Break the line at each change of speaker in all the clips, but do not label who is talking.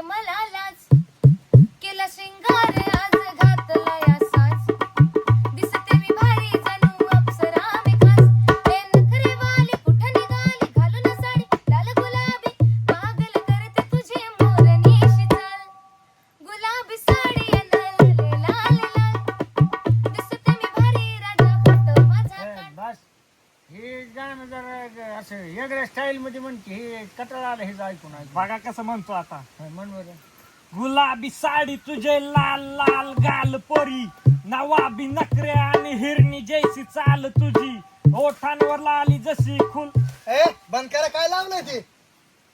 वाटते हे
गाणं जरा असं वेगळ्या स्टाईल मध्ये म्हणते हे कटाळा आलं हे ऐकून ऐकून
बघा कसं म्हणतो आता.
हा, म्हण बरं.
गुलाबी साडी तुझे लाल लाल गाल पोरी. नवाबी नखरे आणि हिरणी जैसी चाल तुझी. ओठांवर लाली जशी खुल.
ए बंद करा काय लावलंय ते?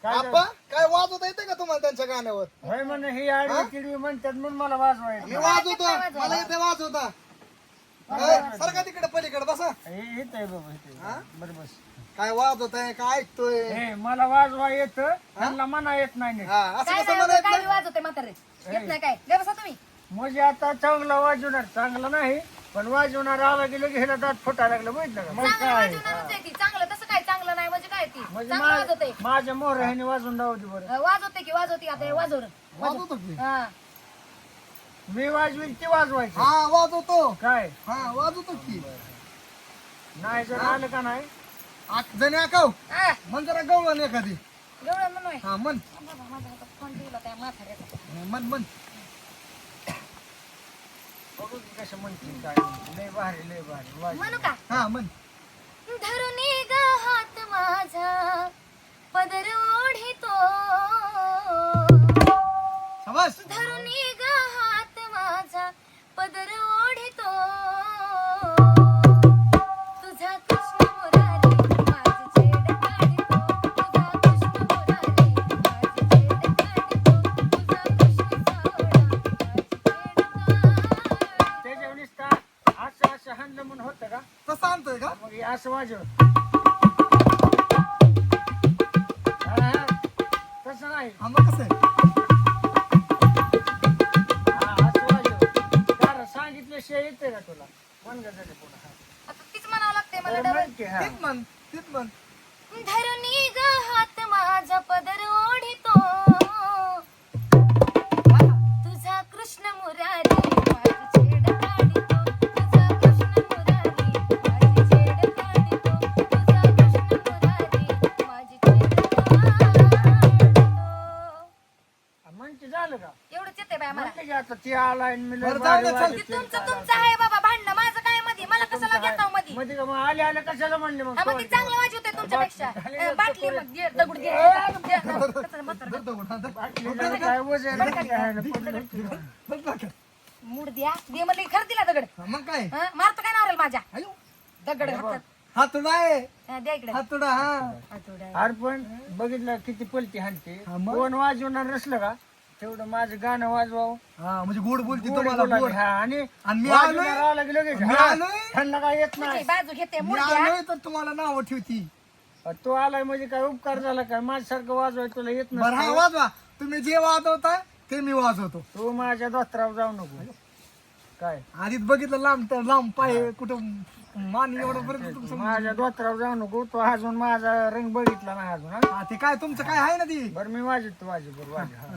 काय
आप्पा काय वाजवता येते का तुम्हाला त्यांच्या गाण्यावर?
होय म्हण हे आडवी तिडवी म्हणतात म्हणून मला वाजवायचं.
मी वाजवतो. मला येते वाजवता. ए, सारखा तिकडे पलीकडे बसा.
हे येत आहे बाबा
हा?
बरं बस.
काय वाजवत आहे काय ऐकतोय?
हे मला वाजवा येत त्यांना म्हणा येत नाही नीट.
हा असं
काय
कसं
नाही
म्हणायचं
काय वाजवते म्हातारे. येत नाही काय? गे बसा तुम्ही.
म्हणजे आता चांगला वाजवणार चांगला नाही पण वाजवणार आला गेलं की ह्याला दात फुटायला लागलं का?
मग
चांगलं
काय?
वाजवणारच आहे ती. चांगलं तसं काय चांगलं नाही म्हणजे काय ती?
म्हणजे
चांगलं वाजवते
मा- माझ्या मोर ह्याने वाजून जाऊ दे बरं.
वाजवते की वाजवते आता हे वाजव
वाजवतो की?
हा.
मी वाजवीन ती वाजवायची.
हा वाजवतो.
काय?
हा वाजवतो की.
नाही जर आलं का नाही?
आठ जणी आकाव.
हा
मन जरा गवळण एखादी.
एवढं
हा मन
बाबा माझा हातात फोन ठेवला त्या म्हाताऱ्याचा.
मन मन
बघू की कसं म्हणतील काय लय भारी लय भारी. वाजव.
म्हणू का?
हा मन
धरुनी ग हात माझा. पदर ओढितो.
शाबास.
धरुनी ग माझा पदर ओढितो. तुझा कृष्ण मुरारी माझी छेड काढितो. तुझा कृष्ण मुरारी माझी छेड काढितो. तुझा कृष्ण सावळा माझी छेड काढितो.
त्याच्यावर नुसता असं असं हाणलं म्हणून होतं का?
तसं आणतोय का?
मग हे असं वाजव. तसं नाही
हा मग कसं आहे?
येते का तुला? म्हण का त्याच्या पुढं हा.
आता तीच म्हणावं लागते मला डबल.
हा.
तीच मन तीच मन
धरुनी ग हात माझा पदर ओढितो. तुझा कृष्ण मुरारी
का?
एवढंच येते बाय मला
म्हणते की आता ती आलाय आणि मी लय
बरं,
भारी
जाऊ दे, चल.
वाजवते.
ते तुमचं तुमचं आहे बाबा भांडणं. माझं काय मध्ये मला कशाला मध्ये
मध्ये का मग आले आले कशाला म्हणले मग?
हा मग ती चांगलं वाजवते तुमच्यापेक्षा. ए, बाटली मग दे, दगड दे. दे, कचरा म्हातारं.
धर दगड, हा, धर.
बाटलीला काय वजन पडलं.
धर.
मूड द्या. दे म्हणलं खरं दिला दगड.
हा, मग काय?
हं? मारतो काय नावरेल माझ्या?
आयो.
दगड हातात.
हातोडा आहे.
हं, द्या इकडे.
हातोडा हा.
हातोडा.
अरे पण बघितलं किती पलटी हाणते.
हा, मग?
कोण वाजवणार नसलं का? तेवढं माझं गाणं वाजवावं.
हा म्हणजे गोड बोलती तुम्हाला
बोलायचं.
गोड.
आणि
आणि मी
वाजवणार
आलोय
आलं की लगेच,
मी
हा,
आलोय.
ह्यांना काय येत नाही.
बाजू घेते
मी आलोय तर तुम्हाला नाव ठेवती.
तो आलाय म्हणजे काय उपकार झाला काय? माझ्यासारखं वाजवाय तुला येत
बरं हा
नसतं
वाजवा. तुम्ही जे वाजवता ते मी वाजवतो.
तू माझ्या दोस्तराव जाऊ नको. काय?
आधीच बघितलं लांब तर लांब पाय कुठं मान एवढं पर्यंत तुमचं
माझ्या दोस्तराव जाऊ नको. तो अजून माझा रंग बघितला नाही अजून हा?
हा, ते काय तुमचं काय आहे ना ती?
बरं मी वाजवतो माझे बरं वाजव हा.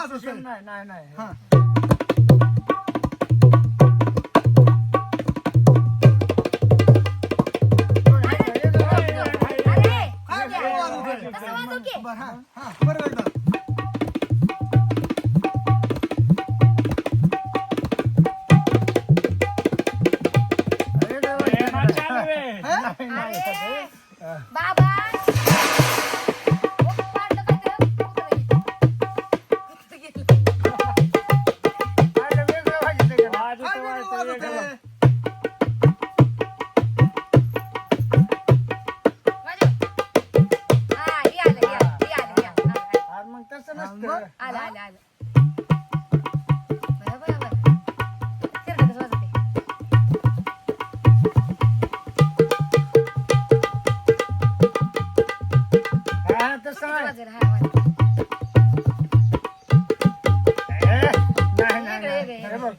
वाजवतोय? same नाही नाही नाही
हा.
वेगळं वाजवतोय.
अरे
काय
द्या.
वाजवतोय?
तसं वाजव की
बरं हा हा बरं एकदा
वेगळं
मग वाटत
आलं
आलं आलं. तसं वाजवते. हा
तसं किती आहे.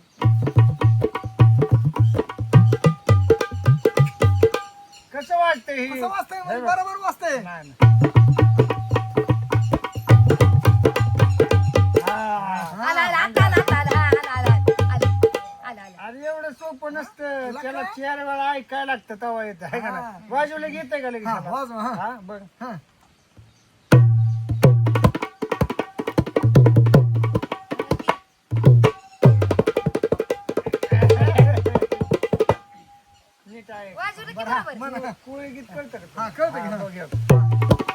कसं वाटतं
हे?
बरोबर वाजतंय.
नाही, सोपं नसतं त्याला चार वेळा ऐकायला लागतं तवा येत आहे का ना बाजूला घेतंय का लगेच
हा,
त्याला?
वाजवा, हा.
हा बघ
हा.
नीट आहे
वाजवलं की बरोबर
म्हणा.
कुळे गीत कळतं का
हा, कळतं की,
हा,
हा.
बघ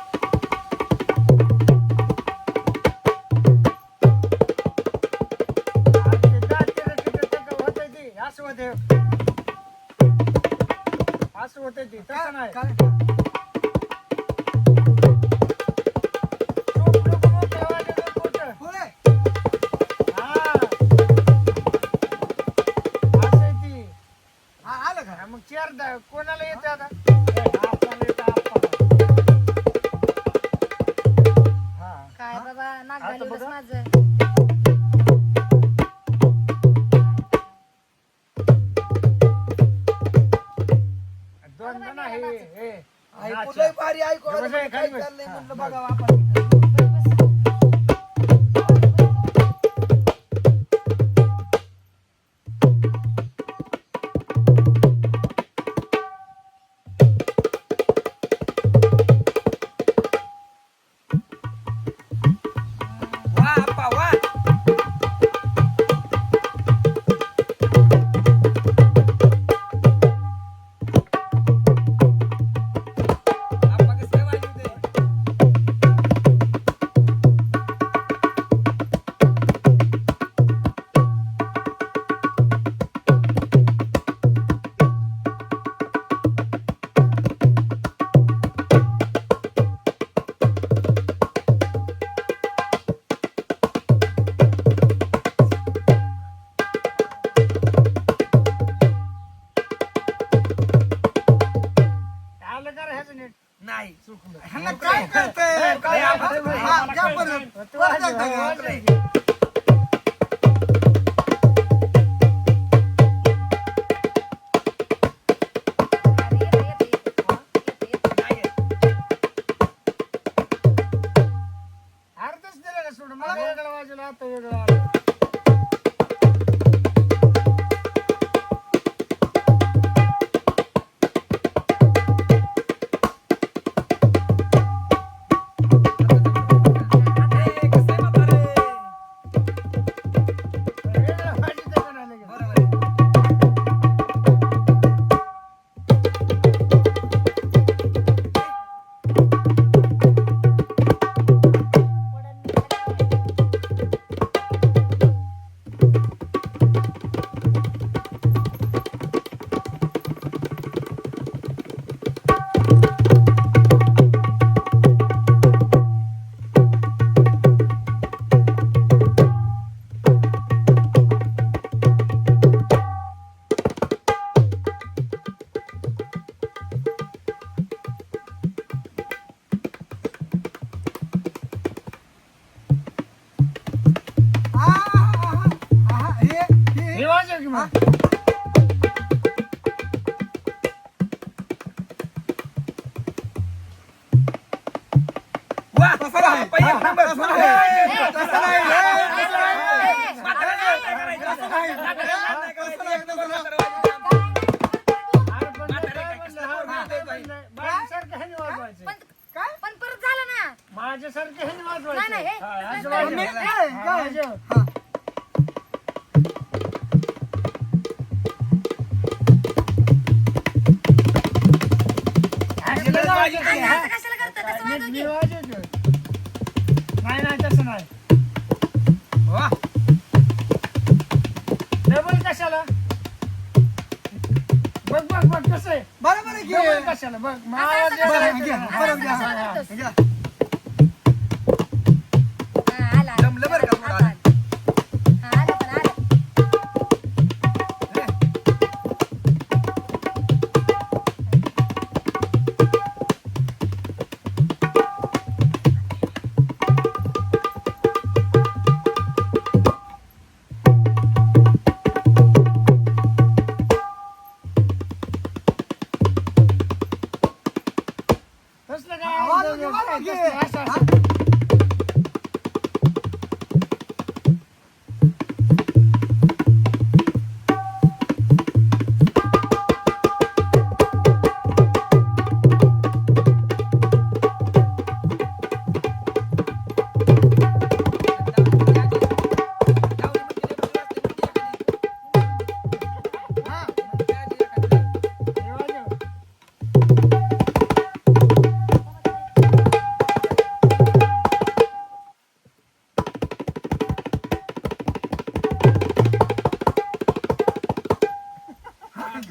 ते, असं होतंय ते, तसं नाही.
काय. होय
हा. असं आहे ती.
हा, आलं का
हा, मग चार दा- कोणाला येतं आता. हा.
काय बाबा नाक
आता
घालवलंच
बघा.
माझं
घ्या मी-
हे-
काय,
हा,
काय?
वाजव.
हा.
असं
लय वाजवते,
आणि
हा?
असं कशाला करता तसं वाजव की.
नाही नाही तसं नाही
वा
डबल कशाला बघ बघ बघ कसं आहे
बरोबर आहे की
डबल कशाला बघ मला जे
घ्या, घ्या. घ्या.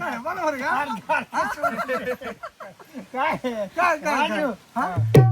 नाही, बरोबर
काय?
काय काय?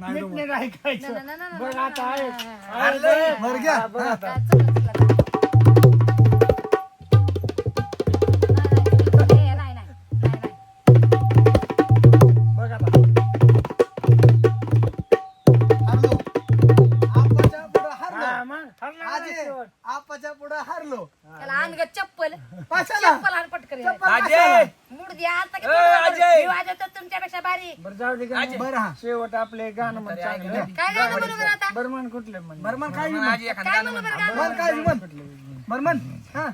नाही ऐकायचं.
नाही, नाही, नाही,
बघ
नाही,
आता
नाही,
आहे. आहे. बघ.
बरं घ्या.
हा, बघ. आता.
तुमच्यापेक्षा बारीक.
बरं जाऊ दे का.
बरं हा.
शेवट आपले गाणं म्हण चांगलं
काय गाणं आता?
म्हण कुठले म्हण?
बरं म्हण काय बी
म्हणून
म्हण?
आजी एखादं
काय
गाणं
म्हणू. बरं गाणं
काय म्हण? बरं म्हण हा.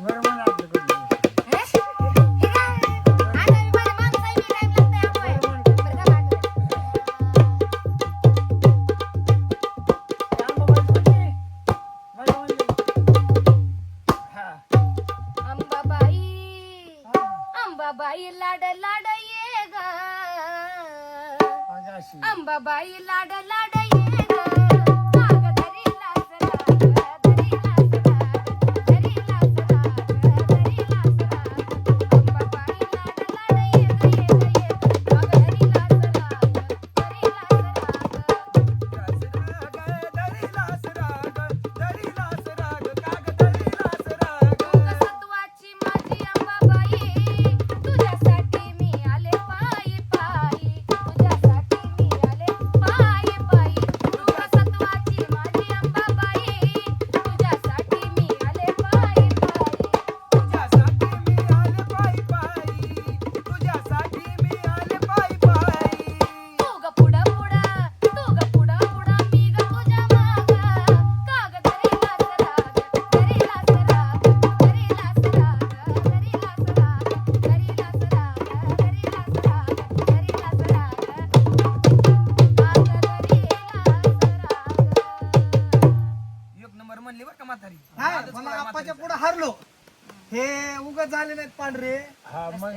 बरं म्हण आपलं कुठलं?
हे? हे काय? आता मी माझ्या माणूस आहे, मी time लागतंय आंबोय. बरं का पाठवलं? अंबाबाई अंबाबाई लाड लाड ये. ग. अंबाबाई लाड लाड ये ग नाग
झाले नाहीत पांढरे.
हा मग?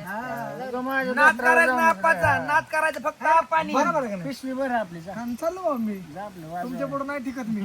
उगा माझ्या
नाद
डोक्यावर
करायचं
जाऊ
ना
नका.
आप्पाचा नाद करायचं फक्त पाणी.
बरोबर आहे का नाही?
पिशवी भर आपली. जा.
चाललो
जा आपलं वाजवा.
तुमच्या पुढं नाही टिकत मी.